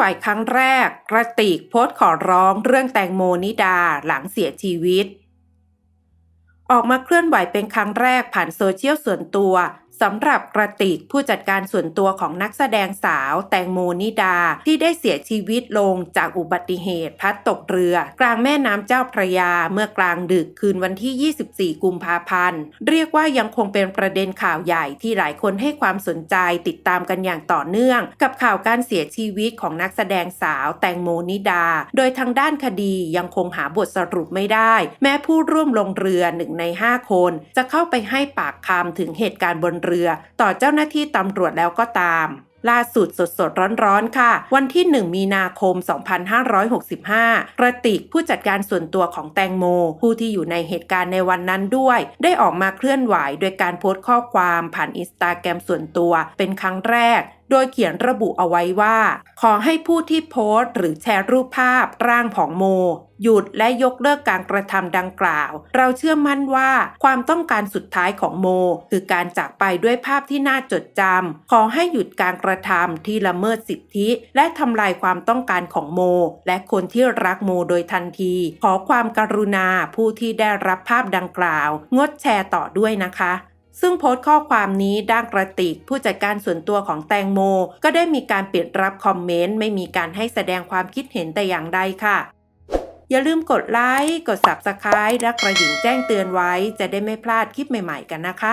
ไหวครั้งแรก กระติกโพสต์ขอร้องเรื่องแตงโมนิดาหลังเสียชีวิต ออกมาเคลื่อนไหวเป็นครั้งแรกผ่านโซเชียลส่วนตัวสำหรับกระติกผู้จัดการส่วนตัวของนักแสดงสาวแตงโมนิดา ที่ได้เสียชีวิตลงจากอุบัติเหตุพลัดตกเรือ กลางแม่น้ำเจ้าพระยาเมื่อกลางดึกคืนวันที่ 24 กุมภาพันธ์ เรียกว่ายังคงเป็นประเด็นข่าวใหญ่ที่หลายคนให้ความสนใจติดตามกันอย่างต่อเนื่อง กับข่าวการเสียชีวิตของนักแสดงสาวแตงโมนิดา โดยทางด้านคดียังคงหาบทสรุปไม่ได้ แม้ผู้ร่วมลงเรือหนึ่งใน 5 คน จะเข้าไปให้ปากคำถึงเหตุการณ์บนเรือ ต่อเจ้าหน้าที่ตำรวจแล้วก็ตาม ล่าสุดสดสดร้อนๆ ค่ะ วันที่ 1 มีนาคม 2565 กระติกผู้จัดการส่วนตัวของแตงโม ผู้ที่อยู่ในเหตุการณ์ในวันนั้นด้วย ได้ออกมาเคลื่อนไหวโดยการโพสต์ข้อความผ่านอินสตาแกรมส่วนตัว เป็นครั้งแรก โดยเขียนระบุเอาไว้ว่า ขอให้ผู้ที่โพสต์หรือแชร์รูปภาพร่างของโม หยุดและยกเลิกการกระทำดังกล่าว เราเชื่อมั่นว่าความต้องการสุดท้ายของโม คือการจากไปด้วยภาพที่น่าจดจำขอให้หยุดการกระทำที่ละเมิดสิทธิ และทำลายความต้องการของโม และคนที่รักโมโดยทันที ขอความกรุณาผู้ที่ได้รับภาพดังกล่าว งดแชร์ต่อด้วยนะคะ ซึ่งโพสต์ข้อความนี้ด้านกระติก ผู้จัดการส่วนตัวของแตงโม ก็ได้มีการปิดรับคอมเมนต์ ไม่มีการให้แสดงความคิดเห็นแต่อย่างใดค่ะ อย่าลืมกดไลค์ กด Subscribe และกระดิ่งแจ้งเตือนไว้ จะได้ไม่พลาดคลิปใหม่ ๆ กันนะคะ